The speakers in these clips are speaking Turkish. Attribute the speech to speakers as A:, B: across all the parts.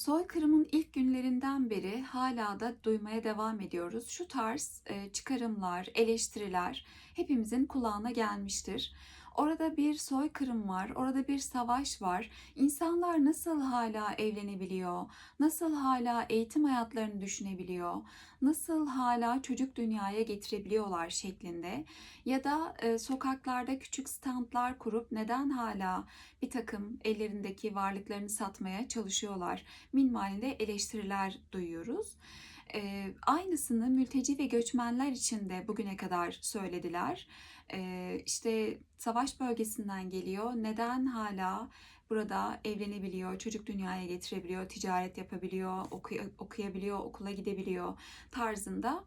A: Soykırımın ilk günlerinden beri hala da duymaya devam ediyoruz. Şu tarz çıkarımlar, eleştiriler hepimizin kulağına gelmiştir. Orada bir soykırım var, orada bir savaş var. İnsanlar nasıl hala evlenebiliyor? Nasıl hala eğitim hayatlarını düşünebiliyor? Nasıl hala çocuk dünyaya getirebiliyorlar şeklinde? Ya da e, sokaklarda küçük standlar kurup neden hala bir takım ellerindeki varlıklarını satmaya çalışıyorlar? Minvalinde eleştiriler duyuyoruz. E, aynısını mülteci ve göçmenler için de bugüne kadar söylediler. E, işte savaş bölgesinden geliyor. Neden hala burada evlenebiliyor, çocuk dünyaya getirebiliyor, ticaret yapabiliyor, okuy- okuyabiliyor, okula gidebiliyor tarzında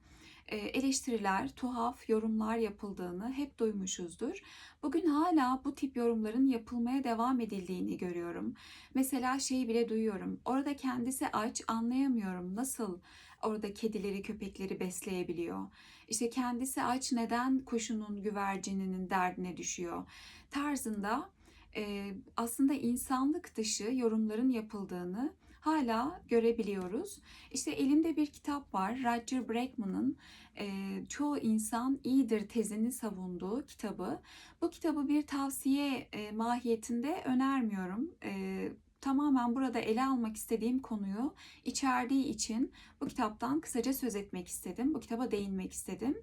A: eleştiriler, tuhaf yorumlar yapıldığını hep duymuşuzdur. Bugün hala bu tip yorumların yapılmaya devam edildiğini görüyorum. Mesela şeyi bile duyuyorum. Orada kendisi aç, anlayamıyorum nasıl orada kedileri, köpekleri besleyebiliyor. İşte kendisi aç, neden kuşunun, güvercininin derdine düşüyor tarzında e, aslında insanlık dışı yorumların yapıldığını hala görebiliyoruz. İşte elimde bir kitap var. Roger Bregman'ın e, Çoğu İnsan İyidir tezini savunduğu kitabı. Bu kitabı bir tavsiye e, mahiyetinde önermiyorum. E, tamamen burada ele almak istediğim konuyu içerdiği için bu kitaptan kısaca söz etmek istedim. Bu kitaba değinmek istedim.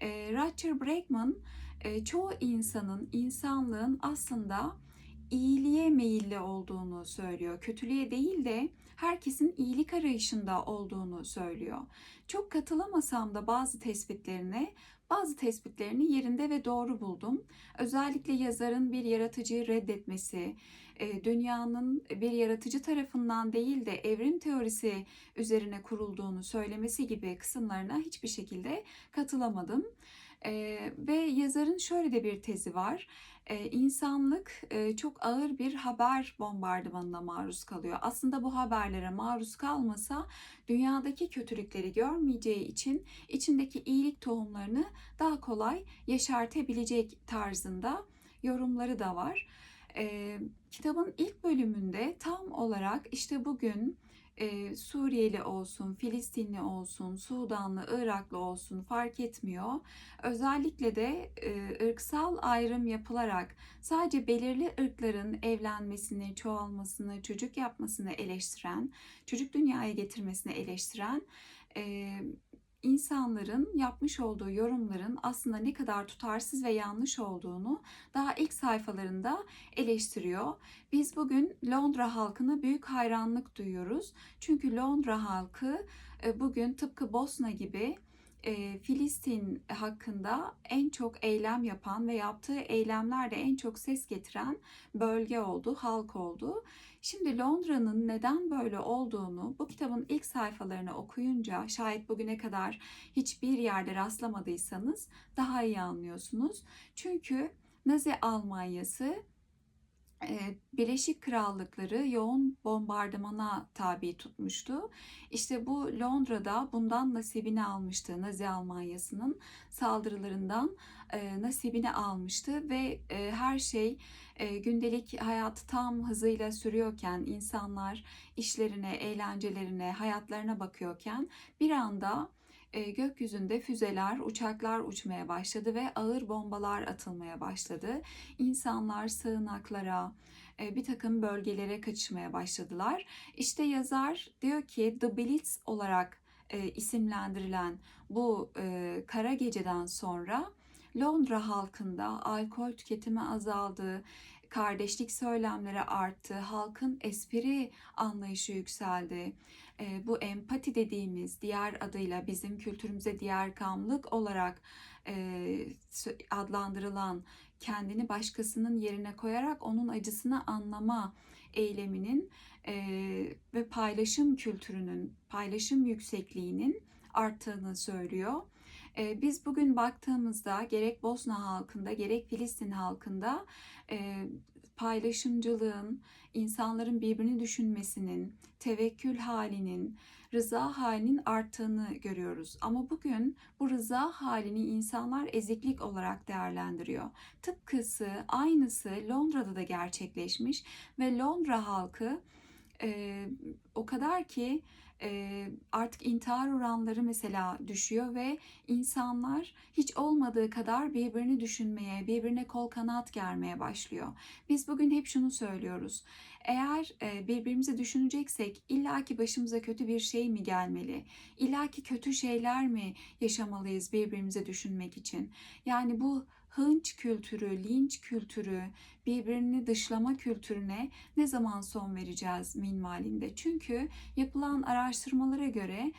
A: E, Roger Bregman çoğu insanın, insanlığın aslında iyiliğe meyilli olduğunu söylüyor. Kötülüğe değil de herkesin iyilik arayışında olduğunu söylüyor. Çok katılamasam da bazı tespitlerine, bazı tespitlerini yerinde ve doğru buldum. Özellikle yazarın bir yaratıcıyı reddetmesi, e, dünyanın bir yaratıcı tarafından değil de evrim teorisi üzerine kurulduğunu söylemesi gibi kısımlarına hiçbir şekilde katılamadım. Ee, ve yazarın şöyle de bir tezi var. Ee, insanlık e, çok ağır bir haber bombardımanına maruz kalıyor. Aslında bu haberlere maruz kalmasa dünyadaki kötülükleri görmeyeceği için içindeki iyilik tohumlarını daha kolay yaşartabilecek tarzında yorumları da var. Ee, kitabın ilk bölümünde tam olarak işte bugün e, Suriyeli olsun, Filistinli olsun, Sudanlı, Iraklı olsun fark etmiyor. Özellikle de e, ırksal ayrım yapılarak sadece belirli ırkların evlenmesini, çoğalmasını, çocuk yapmasını eleştiren, çocuk dünyaya getirmesini eleştiren e, insanların yapmış olduğu yorumların aslında ne kadar tutarsız ve yanlış olduğunu daha ilk sayfalarında eleştiriyor. Biz bugün Londra halkına büyük hayranlık duyuyoruz. Çünkü Londra halkı bugün tıpkı Bosna gibi e, Filistin hakkında en çok eylem yapan ve yaptığı eylemlerde en çok ses getiren bölge oldu, halk oldu. Şimdi Londra'nın neden böyle olduğunu bu kitabın ilk sayfalarını okuyunca şayet bugüne kadar hiçbir yerde rastlamadıysanız daha iyi anlıyorsunuz. Çünkü Nazi Almanyası Birleşik Krallıkları yoğun bombardımana tabi tutmuştu. İşte bu Londra'da bundan nasibini almıştı. Nazi Almanyası'nın saldırılarından nasibini almıştı ve her şey gündelik hayatı tam hızıyla sürüyorken insanlar işlerine, eğlencelerine, hayatlarına bakıyorken bir anda e, gökyüzünde füzeler, uçaklar uçmaya başladı ve ağır bombalar atılmaya başladı. İnsanlar sığınaklara, e, bir takım bölgelere kaçmaya başladılar. İşte yazar diyor ki The Blitz olarak e, isimlendirilen bu e, kara geceden sonra Londra halkında alkol tüketimi azaldı, kardeşlik söylemleri arttı, halkın espri anlayışı yükseldi. E, bu empati dediğimiz diğer adıyla bizim kültürümüze diğer kamlık olarak e, adlandırılan kendini başkasının yerine koyarak onun acısını anlama eyleminin e, ve paylaşım kültürünün, paylaşım yüksekliğinin arttığını söylüyor. Biz bugün baktığımızda gerek Bosna halkında gerek Filistin halkında paylaşımcılığın, insanların birbirini düşünmesinin, tevekkül halinin, rıza halinin arttığını görüyoruz. Ama bugün bu rıza halini insanlar eziklik olarak değerlendiriyor. Tıpkısı, aynısı Londra'da da gerçekleşmiş ve Londra halkı e, o kadar ki e, artık intihar oranları mesela düşüyor ve insanlar hiç olmadığı kadar birbirini düşünmeye, birbirine kol kanat germeye başlıyor. Biz bugün hep şunu söylüyoruz. Eğer e, birbirimizi düşüneceksek illaki başımıza kötü bir şey mi gelmeli? İllaki kötü şeyler mi yaşamalıyız birbirimizi düşünmek için? Yani bu hınç kültürü, linç kültürü, birbirini dışlama kültürüne ne zaman son vereceğiz minvalinde? Çünkü yapılan araştırmalara göre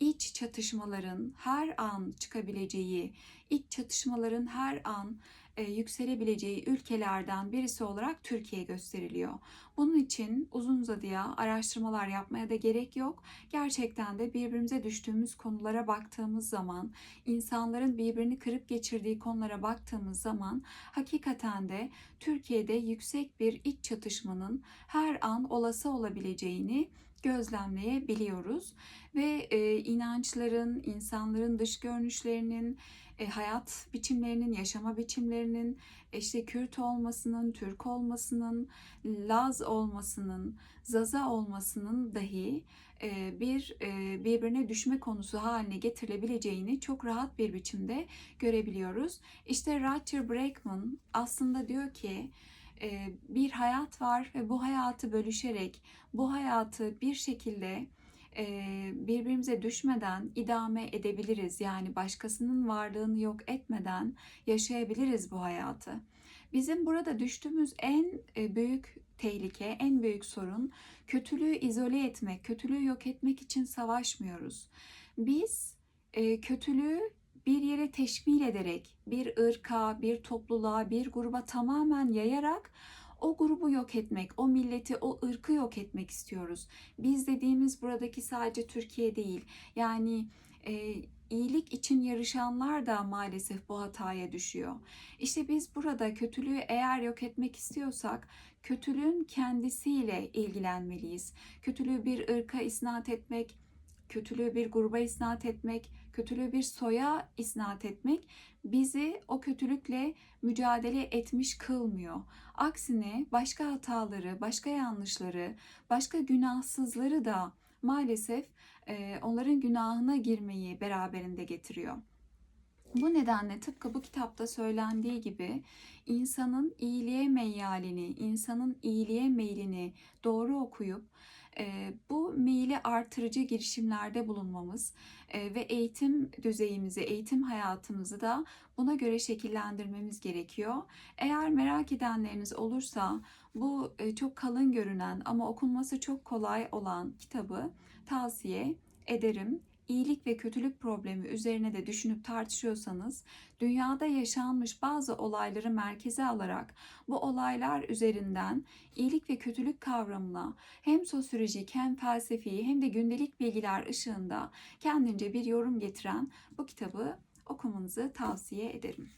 A: iç çatışmaların her an çıkabileceği, iç çatışmaların her an yükselebileceği ülkelerden birisi olarak Türkiye gösteriliyor. Bunun için uzun uzadıya araştırmalar yapmaya da gerek yok. Gerçekten de birbirimize düştüğümüz konulara baktığımız zaman, insanların birbirini kırıp geçirdiği konulara baktığımız zaman hakikaten de Türkiye'de yüksek bir iç çatışmanın her an olası olabileceğini gözlemleyebiliyoruz ve e, inançların, insanların dış görünüşlerinin, e, hayat biçimlerinin, yaşama biçimlerinin, işte Kürt olmasının, Türk olmasının, Laz olmasının, Zaza olmasının dahi e, bir e, birbirine düşme konusu haline getirilebileceğini çok rahat bir biçimde görebiliyoruz. İşte Roger Bregman aslında diyor ki e, bir hayat var ve bu hayatı bölüşerek bu hayatı bir şekilde e, birbirimize düşmeden idame edebiliriz. Yani başkasının varlığını yok etmeden yaşayabiliriz bu hayatı. Bizim burada düştüğümüz en e, büyük tehlike, en büyük sorun kötülüğü izole etmek, kötülüğü yok etmek için savaşmıyoruz. Biz kötülüğü bir yere teşmil ederek, bir ırka, bir topluluğa, bir gruba tamamen yayarak o grubu yok etmek, o milleti, o ırkı yok etmek istiyoruz. Biz dediğimiz buradaki sadece Türkiye değil. Yani e, iyilik için yarışanlar da maalesef bu hataya düşüyor. İşte biz burada kötülüğü eğer yok etmek istiyorsak kötülüğün kendisiyle ilgilenmeliyiz. Kötülüğü bir ırka isnat etmek, kötülüğü bir gruba isnat etmek, kötülüğü bir soya isnat etmek bizi o kötülükle mücadele etmiş kılmıyor. Aksine başka hataları, başka yanlışları, başka günahsızları da maalesef onların günahına girmeyi beraberinde getiriyor. Bu nedenle tıpkı bu kitapta söylendiği gibi insanın iyiliğe meyyalini, insanın iyiliğe meylini doğru okuyup bu meyli artırıcı girişimlerde bulunmamız ve eğitim düzeyimizi, eğitim hayatımızı da buna göre şekillendirmemiz gerekiyor. Eğer merak edenleriniz olursa bu çok kalın görünen ama okunması çok kolay olan kitabı tavsiye ederim iyilik ve kötülük problemi üzerine de düşünüp tartışıyorsanız, dünyada yaşanmış bazı olayları merkeze alarak bu olaylar üzerinden iyilik ve kötülük kavramına hem sosyolojik hem felsefi hem de gündelik bilgiler ışığında kendince bir yorum getiren bu kitabı okumanızı tavsiye ederim.